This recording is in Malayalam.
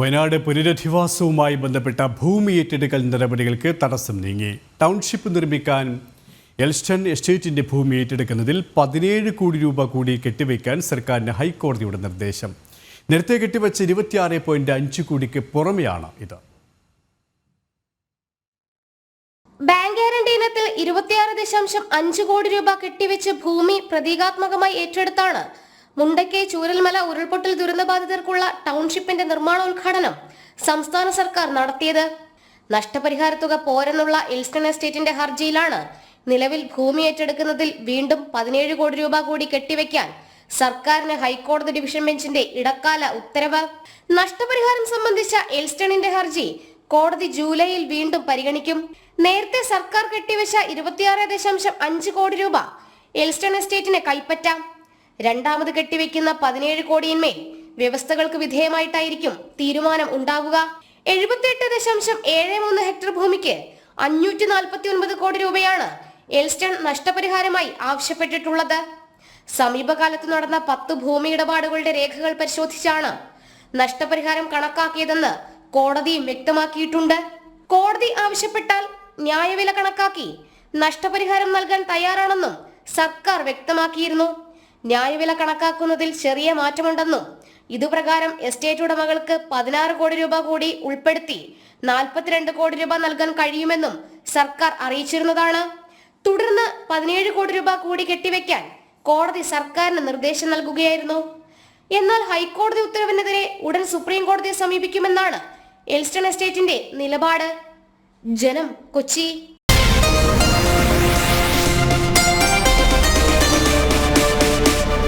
വയനാട് പുനരധിവാസവുമായി ബന്ധപ്പെട്ട ഭൂമി ഏറ്റെടുക്കൽ നടപടികൾക്ക് തടസ്സം നീങ്ങി. ടൗൺഷിപ്പ് നിർമ്മിക്കാൻ എൽസ്റ്റൺ എസ്റ്റേറ്റിന്റെ ഭൂമി ഏറ്റെടുക്കുന്നതിൽ പതിനേഴ് കോടി രൂപ കൂടി കെട്ടിവയ്ക്കാൻ സർക്കാരിന് ഹൈക്കോടതിയുടെ നിർദ്ദേശം. നേരത്തെ കെട്ടിവച്ച ഇരുപത്തിയാറ് പോയിന്റ് അഞ്ച് കോടിക്ക് പുറമെയാണ് ഇത്. ബാങ്ക് ഗ്യാരണ്ടി ഇനത്തിൽ ഇരുപത്തിയാറ് ദശാംശം അഞ്ച് കോടി രൂപ കെട്ടിവെച്ച് ഭൂമി പ്രതീകാത്മകമായി ഏറ്റെടുത്താണ്. മുണ്ടയ്ക്ക് ചൂരൽമല ഉരുൾപൊട്ടൽ ദുരന്ത ബാധിതർക്കുള്ള ടൗൺഷിപ്പിന്റെ നിർമ്മാണോദ്ഘാടനം സംസ്ഥാന സർക്കാർ നടത്തിയത്. നഷ്ടപരിഹാര തുക പോരെന്നുള്ള ഇൽസ്റ്റൺ എസ്റ്റേറ്റിന്റെ ഹർജിയിലാണ് നിലവിൽ ഭൂമി ഏറ്റെടുക്കുന്നതിൽ വീണ്ടും പതിനേഴ് കോടി രൂപ കൂടി കെട്ടിവെക്കാൻ സർക്കാരിന് ഹൈക്കോടതി ഡിവിഷൻ ബെഞ്ചിന്റെ ഇടക്കാല ഉത്തരവ്. നഷ്ടപരിഹാരം സംബന്ധിച്ച എൽസ്റ്റണിന്റെ ഹർജി കോടതി ജൂലൈയിൽ വീണ്ടും പരിഗണിക്കും. നേരത്തെ സർക്കാർ കെട്ടിവെച്ച ഇരുപത്തിയാറ് ദശാംശം അഞ്ച് കോടി രൂപ എൽസ്റ്റൺ എസ്റ്റേറ്റിന് കൈപ്പറ്റാം. രണ്ടാമത് കെട്ടിവെക്കുന്ന പതിനേഴ് കോടിയിന്മേൽ വ്യവസ്ഥകൾക്ക് വിധേയമായിട്ടായിരിക്കും തീരുമാനം ഉണ്ടാവുക. എഴുപത്തിയെട്ട് ദശാംശം ഏഴ് മൂന്ന് ഹെക്ടർ ഭൂമിക്ക് അഞ്ഞൂറ്റി നാൽപ്പത്തി ഒൻപത് കോടി രൂപയാണ് എൽസ്റ്റൺ നഷ്ടപരിഹാരമായി ആവശ്യപ്പെട്ടിട്ടുള്ളത്. സമീപകാലത്ത് നടന്ന പത്ത് ഭൂമി ഇടപാടുകളുടെ രേഖകൾ പരിശോധിച്ചാണ് നഷ്ടപരിഹാരം കണക്കാക്കിയതെന്ന് കോടതിയും വ്യക്തമാക്കിയിട്ടുണ്ട്. കോടതി ആവശ്യപ്പെട്ടാൽ ന്യായവില കണക്കാക്കി നഷ്ടപരിഹാരം നൽകാൻ തയ്യാറാണെന്നും സർക്കാർ വ്യക്തമാക്കിയിരുന്നു. ന്യായവില കണക്കാക്കുന്നതിൽ ചെറിയ മാറ്റമുണ്ടെന്നും ഇതുപ്രകാരം എസ്റ്റേറ്റ് ഉടമകൾക്ക് പതിനാറ് കോടി രൂപ കൂടി ഉൾപ്പെടുത്തി നാൽപ്പത്തിരണ്ട് കോടി രൂപ നൽകാൻ കഴിയുമെന്നും സർക്കാർ അറിയിച്ചിരുന്നതാണ്. തുടർന്ന് പതിനേഴ് കോടി രൂപ കൂടി കെട്ടിവെക്കാൻ കോടതി സർക്കാരിന് നിർദ്ദേശം നൽകുകയായിരുന്നു. എന്നാൽ ഹൈക്കോടതി ഉത്തരവിനെതിരെ ഉടൻ സുപ്രീം കോടതിയെ സമീപിക്കുമെന്നാണ് എൽസ്റ്റൺ എസ്റ്റേറ്റിന്റെ നിലപാട്. ജനം കൊച്ചി.